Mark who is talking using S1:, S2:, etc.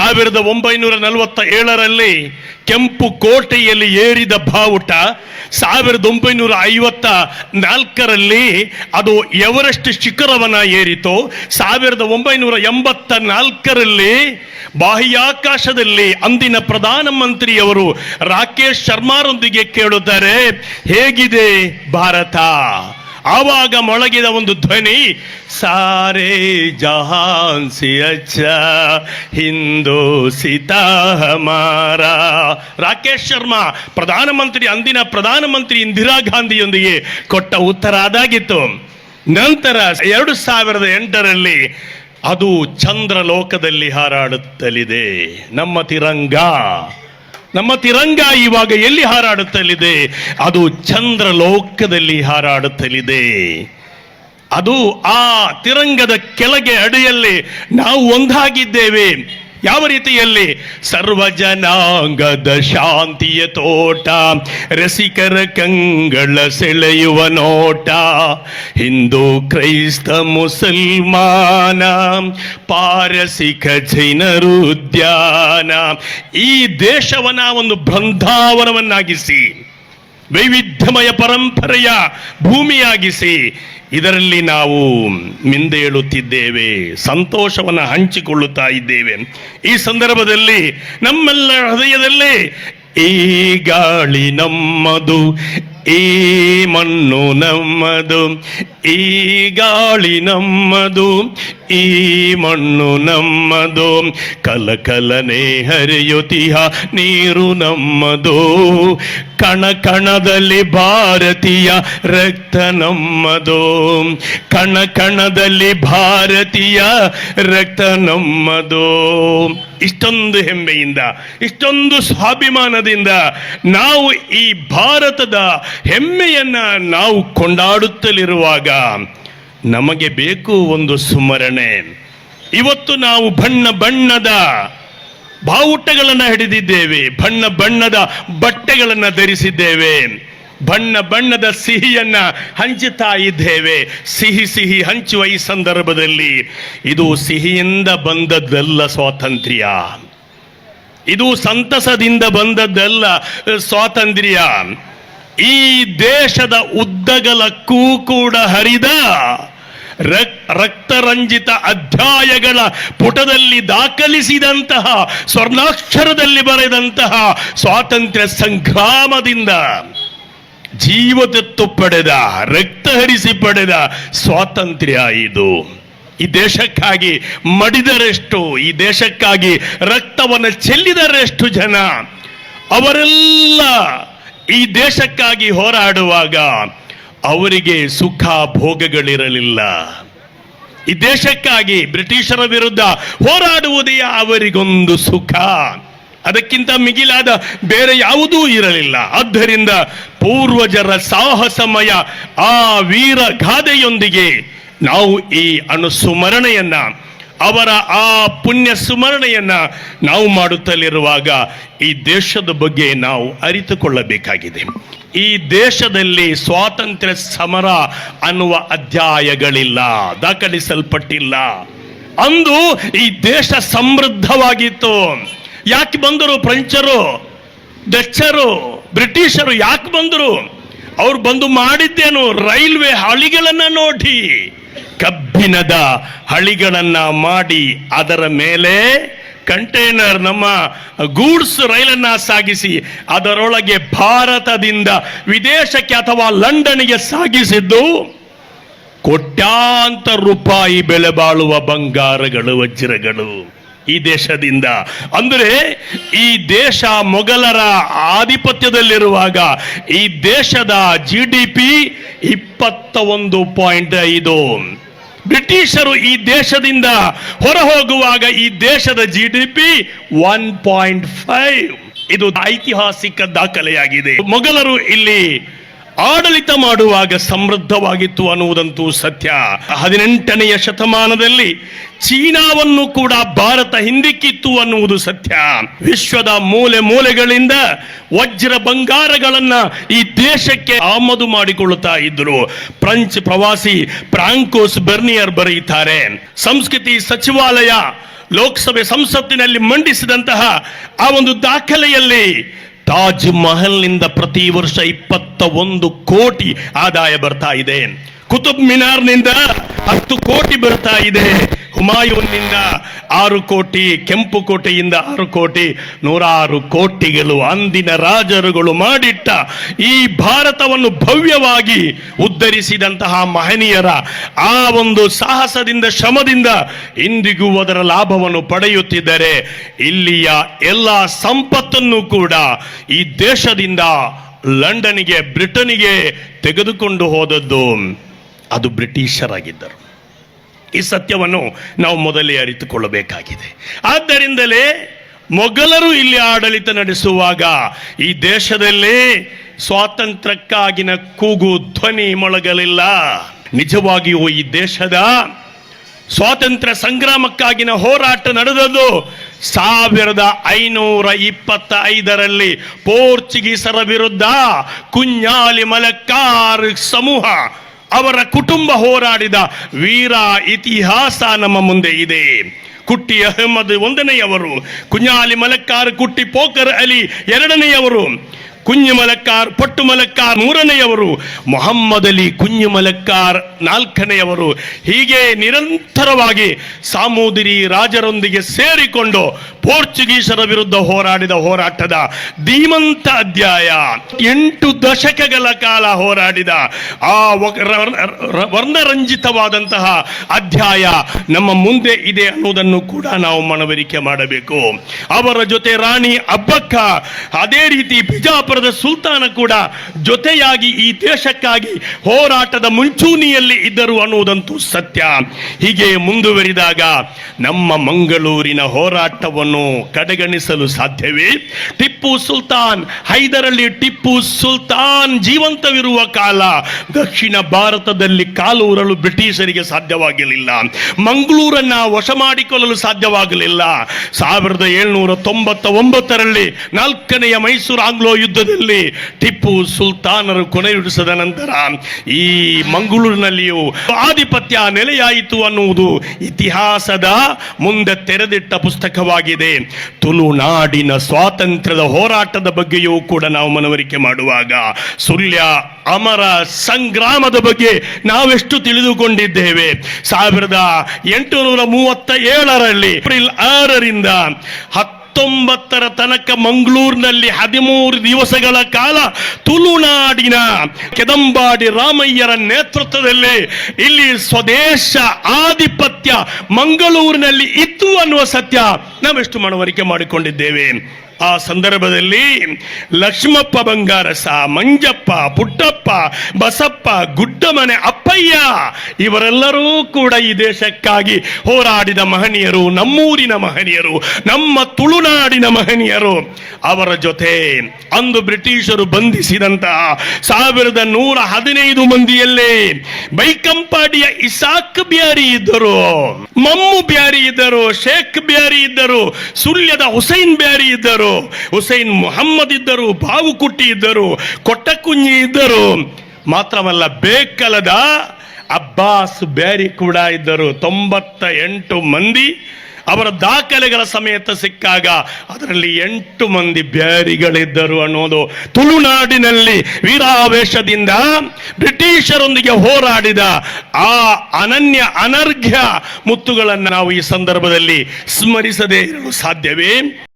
S1: ಸಾವಿರದ ಒಂಬೈನೂರ ನಲವತ್ತ ಏಳರಲ್ಲಿ ಕೆಂಪು ಕೋಟೆಯಲ್ಲಿ ಏರಿದ ಬಾವುಟ, ಸಾವಿರದ ಒಂಬೈನೂರ ಐವತ್ತ ನಾಲ್ಕರಲ್ಲಿ ಅದು ಎವರೆಸ್ಟ್ ಶಿಖರವನ್ನು ಏರಿತು. ಸಾವಿರದ ಒಂಬೈನೂರ ಎಂಬತ್ತ ನಾಲ್ಕರಲ್ಲಿ ಬಾಹ್ಯಾಕಾಶದಲ್ಲಿ ಅಂದಿನ ಪ್ರಧಾನಮಂತ್ರಿಯವರು ರಾಕೇಶ್ ಶರ್ಮಾರೊಂದಿಗೆ ಕೇಳುತ್ತಾರೆ, ಹೇಗಿದೆ ಭಾರತ? ಆವಾಗ ಮೊಳಗಿದ ಒಂದು ಧ್ವನಿ, ಸಾರೆ ಜಹಾನ್ ಸಿ ಹಿಂದೂ ಸಿತಾ ರಾಕೇಶ್ ಶರ್ಮಾ, ಪ್ರಧಾನಮಂತ್ರಿ, ಅಂದಿನ ಪ್ರಧಾನಮಂತ್ರಿ ಇಂದಿರಾ ಗಾಂಧಿಯೊಂದಿಗೆ ಕೊಟ್ಟ ಉತ್ತರ ಅದಾಗಿತ್ತು. ನಂತರ ಎರಡು ಸಾವಿರದ ಎಂಟರಲ್ಲಿ ಅದು ಚಂದ್ರ ಲೋಕದಲ್ಲಿ ಹಾರಾಡುತ್ತಲಿದೆ. ನಮ್ಮ ತಿರಂಗ. ನಮ್ಮ ತಿರಂಗ ಇವಾಗ ಎಲ್ಲಿ ಹಾರಾಡುತ್ತಲಿದೆ? ಅದು ಚಂದ್ರ ಲೋಕದಲ್ಲಿ ಹಾರಾಡುತ್ತಲಿದೆ. ಅದು ಆ ತಿರಂಗದ ಕೆಳಗೆ ಅಡಿಯಲ್ಲಿ ನಾವು ಒಂದಾಗಿದ್ದೇವೆ. ಯಾವ ರೀತಿಯಲ್ಲಿ? ಸರ್ವಜನಾಂಗದ ಶಾಂತಿಯ ತೋಟ, ರಸಿಕರ ಕಂಗಳ ಸೆಳೆಯುವ ನೋಟ, ಹಿಂದೂ ಕ್ರೈಸ್ತ ಮುಸಲ್ಮಾನ, ಪಾರಸಿಕ ಜೈನರು ಉದ್ಯಾನ ಈ ದೇಶವನ್ನ ಒಂದು ಬೃಂದಾವನವನ್ನಾಗಿಸಿ, ವೈವಿಧ್ಯಮಯ ಪರಂಪರೆಯ ಭೂಮಿಯಾಗಿಸಿ ಇದರಲ್ಲಿ ನಾವು ಮಿಂದೇಳುತ್ತಿದ್ದೇವೆ ಸಂತೋಷವನ್ನು ಹಂಚಿಕೊಳ್ಳುತ್ತಾ ಇದ್ದೇವೆ. ಈ ಸಂದರ್ಭದಲ್ಲಿ ನಮ್ಮೆಲ್ಲ ಹೃದಯದಲ್ಲಿ ಈ ಗಾಳಿ ನಮ್ಮದು ಈ ಮಣ್ಣು ನಮ್ಮದು, ಈ ಗಾಳಿ ನಮ್ಮದು, ಈ ಮಣ್ಣು ನಮ್ಮದು. ಕಲಕಲನೆ ಹರಿಯುತಿಹ ನೀರು ನಮ್ಮದು. ಕಣ ಕಣದಲ್ಲಿ ಭಾರತೀಯ ರಕ್ತ ನಮ್ಮದು. ಕಣ ಕಣದಲ್ಲಿ ಭಾರತೀಯ ರಕ್ತ ನಮ್ಮದು. ಇಷ್ಟೊಂದು ಹೆಮ್ಮೆಯಿಂದ, ಇಷ್ಟೊಂದು ಸ್ವಾಭಿಮಾನದಿಂದ ನಾವು ಈ ಭಾರತದ ಹೆಮ್ಮೆಯನ್ನ ನಾವು ಕೊಂಡಾಡುತ್ತಲಿರುವಾಗ ನಮಗೆ ಬೇಕು ಒಂದು ಸ್ಮರಣೆ. ಇವತ್ತು ನಾವು ಬಣ್ಣ ಬಣ್ಣದ ಬಾವುಟಗಳನ್ನು ಹಿಡಿದಿದ್ದೇವೆ, ಬಣ್ಣ ಬಣ್ಣದ ಬಟ್ಟೆಗಳನ್ನು ಧರಿಸಿದ್ದೇವೆ, ಬಣ್ಣ ಬಣ್ಣದ ಸಿಹಿಯನ್ನ ಹಂಚುತ್ತಾ ಇದ್ದೇವೆ. ಸಿಹಿ ಸಿಹಿ ಹಂಚುವ ಈ ಸಂದರ್ಭದಲ್ಲಿ ಇದು ಸಿಹಿಯಿಂದ ಬಂದದ್ದಲ್ಲ ಸ್ವಾತಂತ್ರ್ಯ. ಇದು ಸಂತಸದಿಂದ ಬಂದದ್ದಲ್ಲ ಸ್ವಾತಂತ್ರ್ಯ. ಈ ದೇಶದ ಉದ್ದಗಲಕ್ಕೂ ಕೂಡ ಹರಿದ ರಕ್- ರಕ್ತರಂಜಿತ ಅಧ್ಯಾಯಗಳ ಪುಟದಲ್ಲಿ ದಾಖಲಿಸಿದಂತಹ, ಸ್ವರ್ಣಾಕ್ಷರದಲ್ಲಿ ಬರೆದಂತಹ ಸ್ವಾತಂತ್ರ್ಯ ಸಂಗ್ರಾಮದಿಂದ ಜೀವದತ್ತು ಪಡೆದ, ರಕ್ತ ಹರಿಸಿ ಪಡೆದ ಸ್ವಾತಂತ್ರ್ಯ ಇದು. ಈ ದೇಶಕ್ಕಾಗಿ ಮಡಿದರೆಷ್ಟು, ಈ ದೇಶಕ್ಕಾಗಿ ರಕ್ತವನ್ನು ಚೆಲ್ಲಿದರೆಷ್ಟು ಜನ ಅವರೆಲ್ಲ ಈ ದೇಶಕ್ಕಾಗಿ ಹೋರಾಡುವಾಗ ಅವರಿಗೆ ಸುಖ ಭೋಗಗಳಿರಲಿಲ್ಲ. ಈ ದೇಶಕ್ಕಾಗಿ ಬ್ರಿಟಿಷರ ವಿರುದ್ಧ ಹೋರಾಡುವುದೇ ಅವರಿಗೊಂದು ಸುಖ. ಅದಕ್ಕಿಂತ ಮಿಗಿಲಾದ ಬೇರೆ ಯಾವುದೂ ಇರಲಿಲ್ಲ. ಆದ್ದರಿಂದ ಪೂರ್ವಜರ ಸಾಹಸಮಯ ಆ ವೀರ ಗಾದೆಯೊಂದಿಗೆ ನಾವು ಈ ಅನುಸ್ಮರಣೆಯನ್ನ ಅವರ ಆ ಪುಣ್ಯ ಸ್ಮರಣೆಯನ್ನು ನಾವು ಮಾಡುತ್ತಲಿರುವಾಗ ಈ ದೇಶದ ಬಗ್ಗೆ ನಾವು ಅರಿತುಕೊಳ್ಳಬೇಕಾಗಿದೆ. ಈ ದೇಶದಲ್ಲಿ ಸ್ವಾತಂತ್ರ್ಯ ಸಮರ ಅನ್ನುವ ಅಧ್ಯಾಯಗಳಿಲ್ಲ, ದಾಖಲಿಸಲ್ಪಟ್ಟಿಲ್ಲ. ಅಂದು ಈ ದೇಶ ಸಮೃದ್ಧವಾಗಿತ್ತು. ಯಾಕೆ ಬಂದರು ಫ್ರೆಂಚರು, ಡಚ್ಚರು, ಬ್ರಿಟಿಷರು ಯಾಕೆ ಬಂದರು? ಅವ್ರು ಬಂದು ಮಾಡಿದ್ದೇನು? ರೈಲ್ವೆ ಹಳಿಗಳನ್ನ ನೋಡಿ. ಕಬ್ಬಿಣದ ಹಳಿಗಳನ್ನ ಮಾಡಿ ಅದರ ಮೇಲೆ ಕಂಟೈನರ್ ನಮ್ಮ ಗೂಡ್ಸ್ ರೈಲನ್ನ ಸಾಗಿಸಿ, ಅದರೊಳಗೆ ಭಾರತದಿಂದ ವಿದೇಶಕ್ಕೆ ಅಥವಾ ಲಂಡನ್ಗೆ ಸಾಗಿಸಿದ್ದು ಕೋಟ್ಯಾಂತರ ರೂಪಾಯಿ ಬೆಲೆ ಬಾಳುವ ಬಂಗಾರಗಳು, ವಜ್ರಗಳು ಈ ದೇಶದಿಂದ. ಅಂದರೆ ಈ ದೇಶ ಮೊಘಲರ ಆಧಿಪತ್ಯದಲ್ಲಿರುವಾಗ ಈ ದೇಶದ ಜಿ ಡಿ ಪಿ ಇಪ್ಪತ್ತ ಒಂದು ಪಾಯಿಂಟ್ ಐದು. ಬ್ರಿಟಿಷರು ಈ ದೇಶದಿಂದ ಹೊರ ಹೋಗುವಾಗ ಈ ದೇಶದ G D P one point five ಇದು ಐತಿಹಾಸಿಕ ದಾಖಲೆಯಾಗಿದೆ. ಮೊಘಲರು ಇಲ್ಲಿ ಆಡಳಿತ ಮಾಡುವಾಗ ಸಮೃದ್ಧವಾಗಿತ್ತು ಅನ್ನುವುದಂತೂ ಸತ್ಯ. ಹದಿನೆಂಟನೆಯ ಶತಮಾನದಲ್ಲಿ ಚೀನಾವನ್ನು ಕೂಡ ಭಾರತ ಹಿಂದಿಕ್ಕಿತ್ತು ಅನ್ನುವುದು ಸತ್ಯ. ವಿಶ್ವದ ಮೂಲೆ ಮೂಲೆಗಳಿಂದ ವಜ್ರ ಬಂಗಾರಗಳನ್ನ ಈ ದೇಶಕ್ಕೆ ಆಮದು ಮಾಡಿಕೊಳ್ಳುತ್ತಾ ಇದ್ದರು. ಫ್ರೆಂಚ್ ಪ್ರವಾಸಿ ಫ್ರಾಂಕೋಸ್ ಬರ್ನಿಯರ್ ಬರೆಯುತ್ತಾರೆ, ಸಂಸ್ಕೃತಿ ಸಚಿವಾಲಯ ಲೋಕಸಭೆ ಸಂಸತ್ತಿನಲ್ಲಿ ಮಂಡಿಸಿದಂತಹ ಆ ಒಂದು ದಾಖಲೆಯಲ್ಲಿ ತಾಜ್ ಮಹಲ್ನಿಂದ ಪ್ರತಿ ವರ್ಷ ಇಪ್ಪತ್ತ ಒಂದು ಕೋಟಿ ಆದಾಯ ಬರ್ತಾ ಇದೆ. ಕುತುಬ್ ಮಿನಾರ್ನಿಂದ ಹತ್ತು ಕೋಟಿ ಬರ್ತಾ ಇದೆ. ಹುಮಾಯೂನ್ನಿಂದ ಆರು ಕೋಟಿ, ಕೆಂಪು ಕೋಟೆಯಿಂದ ಆರು ಕೋಟಿ, ನೂರಾರು ಕೋಟಿಗಳು ಅಂದಿನ ರಾಜರುಗಳು ಮಾಡಿಟ್ಟ ಈ ಭಾರತವನ್ನು ಭವ್ಯವಾಗಿ ಉದ್ಧರಿಸಿದಂತಹ ಮಹನೀಯರ ಆ ಒಂದು ಸಾಹಸದಿಂದ, ಶ್ರಮದಿಂದ ಇಂದಿಗೂ ಅದರ ಲಾಭವನ್ನು ಪಡೆಯುತ್ತಿದ್ದರೆ ಇಲ್ಲಿಯ ಎಲ್ಲ ಸಂಪತ್ತನ್ನು ಕೂಡ ಈ ದೇಶದಿಂದ ಲಂಡನ್ಗೆ, ಬ್ರಿಟನ್ಗೆ ತೆಗೆದುಕೊಂಡು ಹೋದದ್ದು. ಅದು ಬ್ರಿಟಿಷರಾಗಿದ್ದರು. ಈ ಸತ್ಯವನ್ನು ನಾವು ಮೊದಲೇ ಅರಿತುಕೊಳ್ಳಬೇಕಾಗಿದೆ. ಆದ್ದರಿಂದಲೇ ಮೊಘಲರು ಇಲ್ಲಿ ಆಡಳಿತ ನಡೆಸುವಾಗ ಈ ದೇಶದಲ್ಲಿ ಸ್ವಾತಂತ್ರ್ಯಕ್ಕಾಗಿನ ಕೂಗು ಧ್ವನಿ ಮೊಳಗಲಿಲ್ಲ. ನಿಜವಾಗಿಯೂ ಈ ದೇಶದ ಸ್ವಾತಂತ್ರ್ಯ ಸಂಗ್ರಾಮಕ್ಕಾಗಿನ ಹೋರಾಟ ನಡೆದದ್ದು ಸಾವಿರದ ಐನೂರ ಇಪ್ಪತ್ತ ಐದರಲ್ಲಿ ಪೋರ್ಚುಗೀಸರ ವಿರುದ್ಧ ಕುಂಜಾಲಿ ಮಲಕ್ಕಾರ್ ಸಮೂಹ ಅವರ ಕುಟುಂಬ ಹೋರಾಡಿದ ವೀರ ಇತಿಹಾಸ ನಮ್ಮ ಮುಂದೆ ಇದೆ. ಕುಟ್ಟಿ ಅಹಮದ್ ಒಂದನೆಯವರು ಕುಂಜಾಲಿ ಮಲಕ್ಕಾರ್, ಕುಟ್ಟಿ ಪೋಕರ್ ಅಲಿ ಎರಡನೆಯವರು ಕುಂಜು ಮಲಕ್ಕಾರ್, ಪಟ್ಟು ಮಲಕ್ಕಾರ್ ಮೂರನೆಯವರು, ಮೊಹಮ್ಮದ್ ಅಲಿ ಕುಂಜು ಮಲಕ್ಕಾರ್ ನಾಲ್ಕನೆಯವರು. ಹೀಗೆ ನಿರಂತರವಾಗಿ ಸಾಮೂದಿರಿ ರಾಜರೊಂದಿಗೆ ಸೇರಿಕೊಂಡು ಪೋರ್ಚುಗೀಸರ ವಿರುದ್ಧ ಹೋರಾಡಿದ ಹೋರಾಟದ ಧೀಮಂತ ಅಧ್ಯಾಯ ಎಂಟು ದಶಕಗಳ ಕಾಲ ಹೋರಾಡಿದ ಆ ವರ್ಣರಂಜಿತವಾದಂತಹ ಅಧ್ಯಾಯ ನಮ್ಮ ಮುಂದೆ ಇದೆ ಅನ್ನೋದನ್ನು ಕೂಡ ನಾವು ಮನವರಿಕೆ ಮಾಡಬೇಕು. ಅವರ ಜೊತೆ ರಾಣಿ ಅಬ್ಬಕ್ಕ, ಅದೇ ರೀತಿ ಬಿಜಾಪುರದ ಸುಲ್ತಾನ ಕೂಡ ಜೊತೆಯಾಗಿ ಈ ದೇಶಕ್ಕಾಗಿ ಹೋರಾಟದ ಮುಂಚೂಣಿಯಲ್ಲಿ ಇದ್ದರು ಅನ್ನುವುದಂತೂ ಸತ್ಯ. ಹೀಗೆ ಮುಂದುವರಿದಾಗ ನಮ್ಮ ಮಂಗಳೂರಿನ ಹೋರಾಟವನ್ನು ಕಡೆಗಣಿಸಲು ಸಾಧ್ಯವೇ? ಟಿಪ್ಪು ಸುಲ್ತಾನ್, ಹೈದರಲ್ಲಿ ಟಿಪ್ಪು ಸುಲ್ತಾನ್ ಜೀವಂತವಿರುವ ಕಾಲ. ದಕ್ಷಿಣ ಭಾರತದಲ್ಲಿ ಕಾಲೂರಲು ಬ್ರಿಟಿಷರಿಗೆ ಸಾಧ್ಯವಾಗಲಿಲ್ಲ ಮಂಗಳೂರನ್ನ ವಶ ಮಾಡಿಕೊಳ್ಳಲು ಸಾಧ್ಯವಾಗಲಿಲ್ಲ. ಸಾವಿರದ ಏಳ್ನೂರ ತೊಂಬತ್ತ ಒಂಬತ್ತರಲ್ಲಿ ನಾಲ್ಕನೆಯ ಮೈಸೂರು ಆಂಗ್ಲೋ ಯುದ್ಧದಲ್ಲಿ ಟಿಪ್ಪು ಸುಲ್ತಾನರು ಕೊನೆಯುಡಿಸಿದ ನಂತರ ಈ ಮಂಗಳೂರಿನಲ್ಲಿಯೂ ಆಧಿಪತ್ಯ ನೆಲೆಯಾಯಿತು ಅನ್ನುವುದು ಇತಿಹಾಸದ ಮುಂದೆ ತೆರೆದಿಟ್ಟ ಪುಸ್ತಕವಾಗಿದೆ. ತುಳುನಾಡಿನ ಸ್ವಾತಂತ್ರ್ಯದ ಹೋರಾಟದ ಬಗ್ಗೆಯೂ ಕೂಡ ನಾವು ಮನವರಿಕೆ ಮಾಡುವಾಗ ಸುಳ್ಯ, ಅಮರ ಸಂಗ್ರಾಮದ ಬಗ್ಗೆ ನಾವೆಷ್ಟು ತಿಳಿದುಕೊಂಡಿದ್ದೇವೆ. ಸಾವಿರದ ಎಂಟುನೂರ ಮೂವತ್ತ ಏಳರಲ್ಲಿ ಏಪ್ರಿಲ್ ಆರರಿಂದ ಹತ್ತೊಂಬತ್ತರ ತನಕ ಮಂಗಳೂರಿನಲ್ಲಿ ಹದಿಮೂರು ದಿವಸಗಳ ಕಾಲ ತುಳುನಾಡಿನ ಕೆದಂಬಾಡಿ ರಾಮಯ್ಯರ ನೇತೃತ್ವದಲ್ಲಿ ಇಲ್ಲಿ ಸ್ವದೇಶ ಆಧಿಪತ್ಯ ಮಂಗಳೂರಿನಲ್ಲಿ ಇತ್ತು ಅನ್ನುವ ಸತ್ಯ ನಾವೆಷ್ಟು ಮನವರಿಕೆ ಮಾಡಿಕೊಂಡಿದ್ದೇವೆ. ಆ ಸಂದರ್ಭದಲ್ಲಿ ಲಕ್ಷ್ಮಪ್ಪ ಬಂಗಾರಸ ಮಂಜಪ್ಪ, ಪುಟ್ಟಪ್ಪ, ಬಸಪ್ಪ, ಗುಡ್ಡಮನೆ, ಅಪ್ಪಯ್ಯ ಇವರೆಲ್ಲರೂ ಕೂಡ ಈ ದೇಶಕ್ಕಾಗಿ ಹೋರಾಡಿದ ಮಹನೀಯರು, ನಮ್ಮೂರಿನ ಮಹನೀಯರು, ನಮ್ಮ ತುಳುನಾಡಿನ ಮಹನೀಯರು. ಅವರ ಜೊತೆ ಅಂದು ಬ್ರಿಟಿಷರು ಬಂಧಿಸಿದಂತಹ ಸಾವಿರದ ನೂರ ಹದಿನೈದು ಮಂದಿಯಲ್ಲೇ ಬೈಕಂಪಾಡಿಯ ಇಸಾಕ್ ಬ್ಯಾರಿ ಇದ್ದರು, ಮಮ್ಮು ಬ್ಯಾರಿ ಇದ್ದರು, ಶೇಖ್ ಬ್ಯಾರಿ ಇದ್ದರು, ಸುಳ್ಯದ ಹುಸೈನ್ ಬ್ಯಾರಿ ಇದ್ದರು. ಹುಸೈನ್ ಮುಹಮ್ಮದ್ ಇದ್ದರು ಬಾವುಕುಟ್ಟಿ ಇದ್ದರು ಕೊಟ್ಟಕುಂಜಿ ಇದ್ದರು. ಮಾತ್ರವಲ್ಲ ಬೇಕಲದ ಅಬ್ಬಾಸ್ ಬ್ಯಾರಿ ಕೂಡ ಇದ್ದರು. ತೊಂಬತ್ತ ಎಂಟು ಮಂದಿ ಅವರ ದಾಖಲೆಗಳ ಸಮೇತ ಸಿಕ್ಕಾಗ ಅದರಲ್ಲಿ ಎಂಟು ಮಂದಿ ಬ್ಯಾರಿಗಳಿದ್ದರು ಅನ್ನೋದು ತುಳುನಾಡಿನಲ್ಲಿ ವೀರಾವೇಶದಿಂದ ಬ್ರಿಟಿಷರೊಂದಿಗೆ ಹೋರಾಡಿದ ಆ ಅನನ್ಯ ಅನರ್ಘ್ಯ ಮುತ್ತುಗಳನ್ನು ನಾವು ಈ ಸಂದರ್ಭದಲ್ಲಿ ಸ್ಮರಿಸದೇ ಇರಲು ಸಾಧ್ಯವೇ?